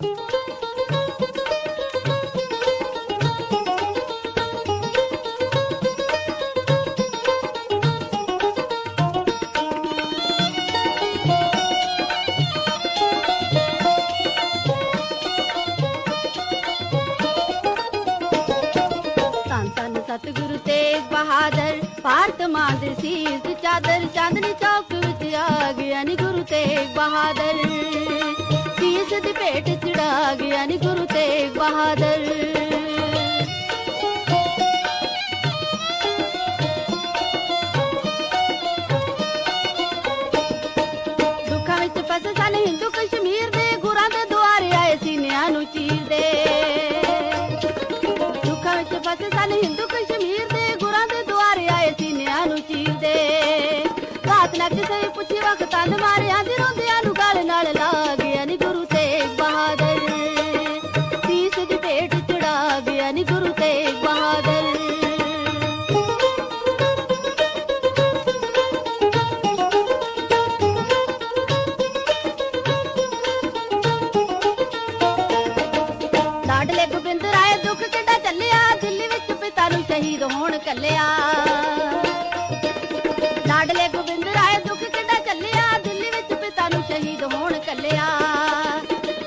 ਧੰਨ ਧੰਨ ਸਤਿਗੁਰੂ ਤੇਗ ਬਹਾਦਰ, ਭਾਰਤ ਮਾਂ ਦੇ ਸੀਸ ਚਾਦਰ ਚਾਂਦਨੀ ਚੌਕ ਵਿੱਚ ਆ ਗਿਆ ਨੀ ਗੁਰੂ ਤੇਗ ਬਹਾਦਰ। ਸੀਸ ਦੀ ਭੇਟ ਚੜਾ ਗਿਆ ਨੀ ਗੁਰੂ ਤੇਗ ਬਹਾਦਰ ਦੁੱਖਾਂ ਵਿੱਚ ਫਸੇ ਸਨ ਹਿੰਦੂ ਕਸ਼ਮੀਰ ਦੇ ਗੁਰਾਂ ਦੇ ਦੁਆਰੇ ਆਏ ਸੀ ਨਿਆਂ ਨੂੰ ਚੀਰਦੇ ਦੁੱਖਾਂ ਵਿੱਚ ਫਸੇ ਸਨ ਹਿੰਦੂ ਕਸ਼ਮੀਰ ਦੇ ਗੁਰਾਂ ਦੇ ਦੁਆਰੇ ਆਏ ਸੀ ਨਿਆਂ ਨੂੰ ਚੀਰਦੇ ਰਾਤ ਨਾ ਕਿਸੇ ਨੇ ਪੁੱਛੀ ਵਕਤਾਂ ਦੇ ਮਾਰਿਆਂ ਹੋਣ ਕੱਲਿਆ।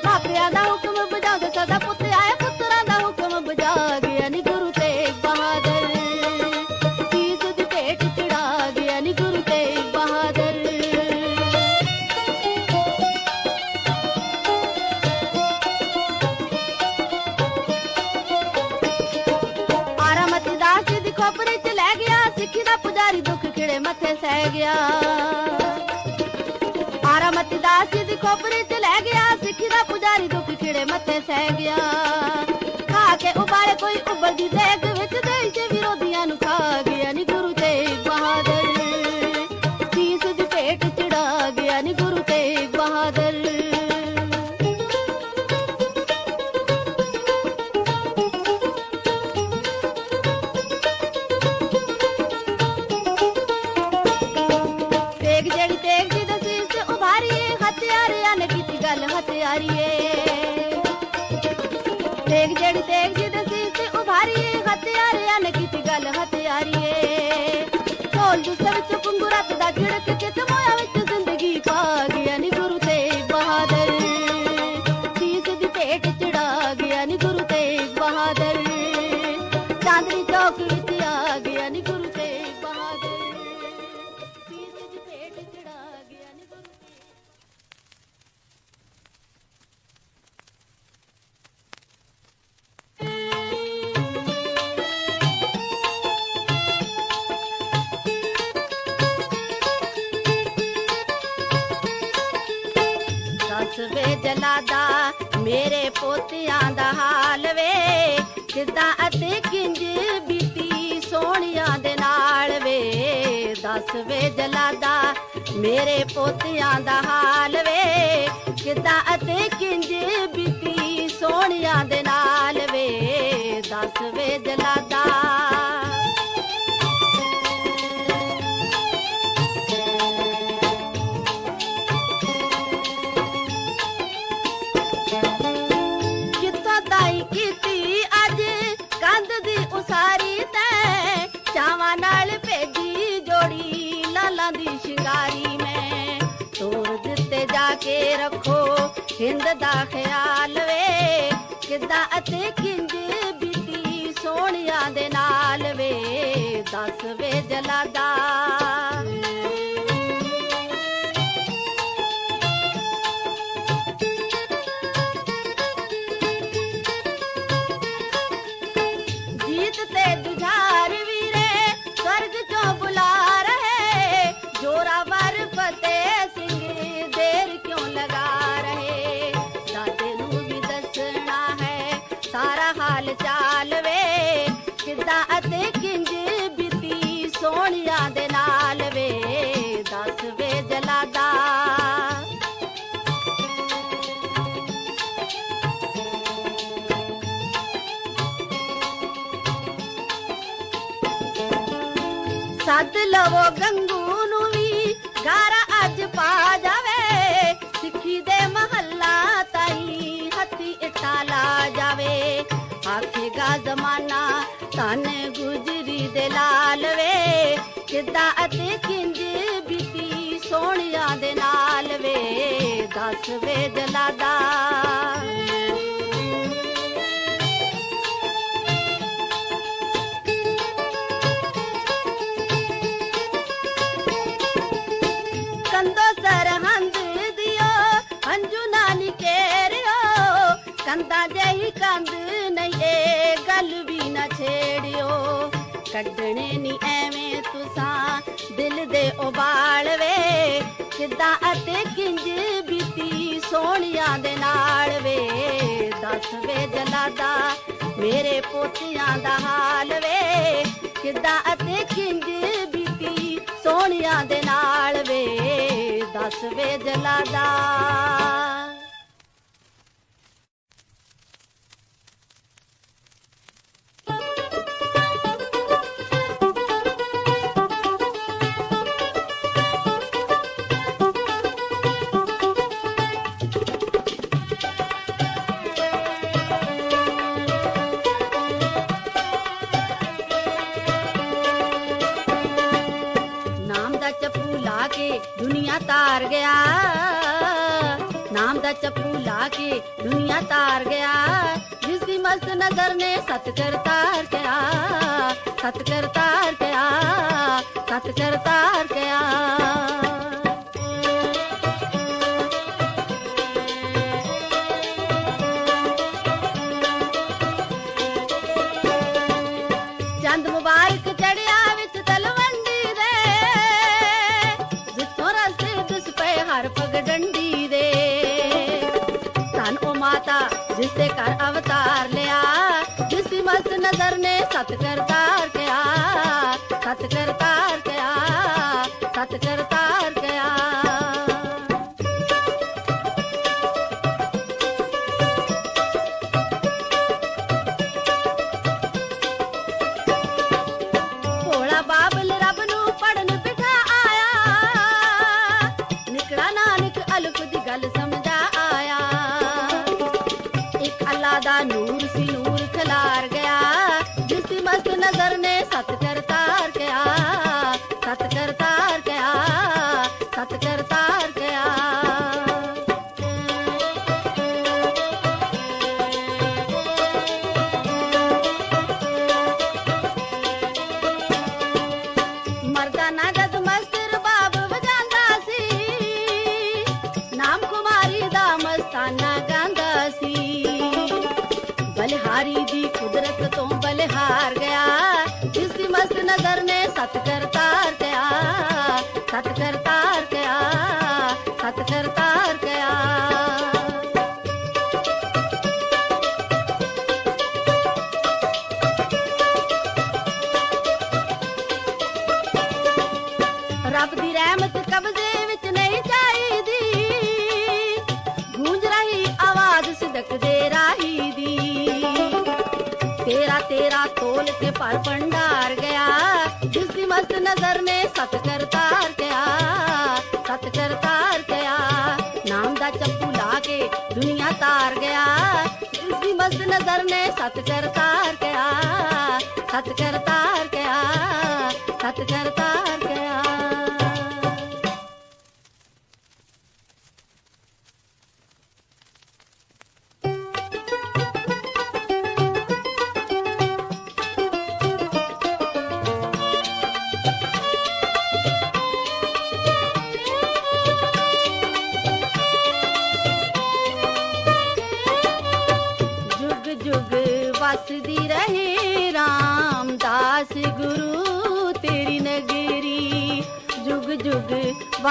ਮਾਪਿਆਂ ਦਾ ਹੁਕਮ ਬੁਝਾਉਂਦੇ ਸਦਾ ਪੁੱਤ ਆਏ ਪੁੱਤਰਾਂ ਦਾ ਹੁਕਮ ਬੁਝਾ ਗਿਆ ਨੀ ਗੁਰੂ ਤੇਗ ਬਹਾਦਰ। ਸੀਸ ਦੀ ਭੇਟ ਚੜਾ ਗਿਆ ਨੀ ਗੁਰੂ ਤੇਗ ਬਹਾਦਰ। ਆਰਾਮਤੀ ਦਾਸ ਦੀ ਖੋਪੜੀ ਚ ਲੈ ਗਿਆ, ਸਿੱਖੀ ਦਾ ਪੁਜਾਰੀ ਦੁੱਖ ਕਿਹੜੇ ਮੱਥੇ ਸਹਿ ਗਿਆ। ਦਾਸ ਦੀ ਖੋਪੜੀ ਚ ਲੈ ਗਿਆ, ਸਿੱਖੀ ਦਾ ਪੁਜਾਰੀ ਦੁੱਖ ਖਿੜੇ ਮੱਥੇ ਸਹਿ ਗਿਆ। ਖਾ ਕੇ ਉਬਾਲੇ ਕੋਈ ਉਬਲਦੀ ਦੇਗ ਵਿੱਚ ਦੇਸ਼ ਵਿਰੋਧੀਆਂ ਨੂੰ ਖਾ ਗਿਆ, ਨੀ ਗੁਰੂ ਤੇਗ ਬਹਾਦਰ ਸੀਸ ਦੀ ਭੇਟ ਚੜਾ ਗਿਆ, ਨੀ ਗੁਰੂ ਤੇਗ ਹਥਿਆਰਿਆਂ ਨੇ ਕੀਤੀ ਗੱਲ ਹਥਿਆਰੀਏ ਕਿੱਦਾਂ ਅਤੇ ਕਿੰਜ ਬੀਤੀ ਸੋਹਣਿਆਂ ਦੇ ਨਾਲ ਵੇ। ਦੱਸ ਵੇ ਜਲਾਦਾ, ਮੇਰੇ ਪੋਤਿਆਂ ਦਾ ਹਾਲ ਵੇ। ਕਿੱਦਾਂ ਅਤੇ ਕਿੰਜ ਕੇ ਰੱਖੋ। ਹਿੰਦ ਦਾ ਖਿਆਲ ਵੇ। ਕਿੱਦਾਂ ਅਤੇ ਕਿੰਜ ਬੀਤੀ ਸੋਹਣਿਆਂ ਦੇ ਨਾਲ ਵੇ। ਦੱਸ ਵੇ ਜਲਾਦਾ। ਸੱਦ ਲਵੋ ਗੰਗੂ ਨੂੰ ਵੀ ਘਰ ਅੱਜ ਪਾ ਜਾਵੇ। ਸਿੱਖੀ ਦੇ ਮਹੱਲਾ ਤਾਈ ਹੱਥੀ ਇਟਾਲਾ ਜਾਵੇ। ਆਖੇਗਾ ਜ਼ਮਾਨਾ ਤਨ ਗੁਜਰੀ ਦੇ ਲਾਲ ਵੇ। ਕਿੱਦਾਂ ਅਤੇ ਕਿੰਜ ਬੀਤੀ ਸੋਹਣਿਆਂ ਦੇ ਨਾਲ ਵੇ। ਦੱਸ ਵੇ ਜਲਾਦਾ ਕੰਦਾ ਜਹੀ ਕੰਦ ਨਹੀਂ ਏ ਗੱਲ ਵੀ ਨਾ ਛੇੜਿਓ। ਕੱਢਣੇ ਨਹੀਂ ਐਵੇਂ ਤੁਸਾਂ, ਦਿਲ ਦੇ ਉਬਾਲ ਵੇ। ਕਿੱਦਾਂ ਅਤੇ ਕਿੰਜ ਬੀਤੀ ਸੋਹਣਿਆਂ ਦੇ ਨਾਲ ਵੇ। ਦੱਸ ਵੇ ਜਲਾਦਾ, ਮੇਰੇ ਪੋਤਿਆਂ ਦਾ ਹਾਲ ਵੇ। ਕਿੱਦਾਂ ਅਤੇ ਕਿੰਜ ਬੀਤੀ ਸੋਹਣਿਆਂ ਦੇ ਨਾਲ ਵੇ। ਦੱਸ ਵੇ ਜਲਾਦਾ। ਤਾਰ ਗਿਆ। ਨਾਮ ਦਾ ਚੱਪੂ ਲਾ ਕੇ ਦੁਨੀਆ ਤਾਰ ਗਿਆ। ਜਿਸ ਦੀ ਮਸਤ ਨਜ਼ਰ ਨੇ ਸਤ ਕਰ ਤਾਰ ਗਿਆ। ਸਤ ਕਰ ਤਾਰ ਗਿਆ ਸਤ ਕਰ ਤਾਰ ਗਿਆ। ਜਿਸ ਦੇ ਘਰ ਅਵਤਾਰ ਲਿਆ ਜਿਸ ਦੀ ਮਸਤ ਨਜ਼ਰ ਨੇ ਸਤ ਕਰਤਾਰ ਕਿਆ ਸਤ ਕਰਤਾਰ ਕਿਆ ਸਤ ਕਰਤਾਰ ਦੀ ਮਸਤ ਨਜ਼ਰ ਨੇ ਤੇਰਾ ਤੋਲ ਕੇ ਪਰ ਭੰਡਾਰ ਗਿਆ ਜਿਸ ਦੀ ਮਸਤ ਨਜ਼ਰ ਨੇ ਸਤ ਕਰਤਾਰ ਕਿਆ ਸਤ ਕਰਤਾਰ ਕਿਆ ਨਾਮ ਦਾ ਚੱਪੂ ਲਾ ਕੇ ਦੁਨੀਆ ਤਾਰ ਗਿਆ ਜਿਸ ਦੀ ਮਸਤ ਨਜ਼ਰ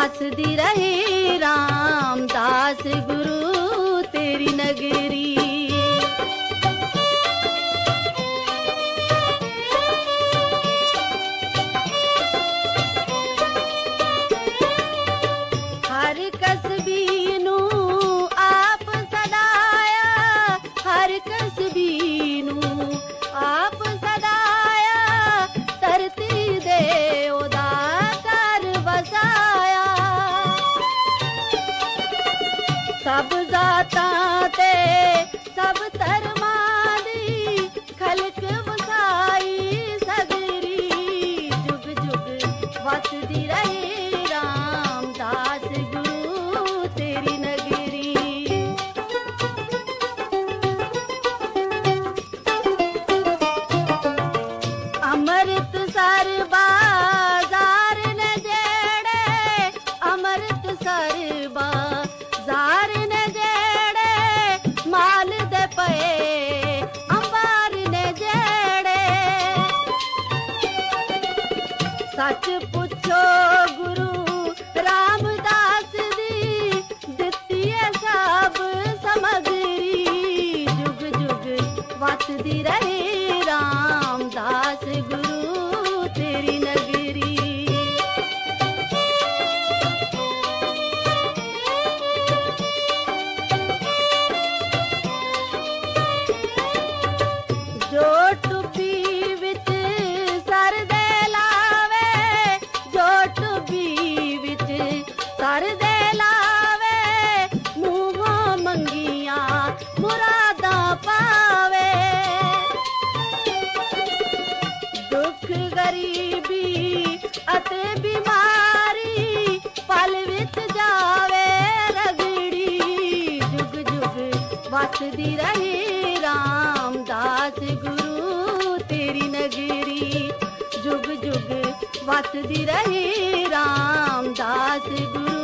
हे राम दास गुरु तेरी नगरी सब दाता ते ਵਸਦੀ ਰਹੇ ਰਾਮਦਾਸ ਗੁਰੂ ਤੇਰੀ ਨਗਰੀ। ਜੁਗ ਜੁਗ ਵਸਦੀ ਰਹੇ ਰਾਮਦਾਸ ਗੁਰੂ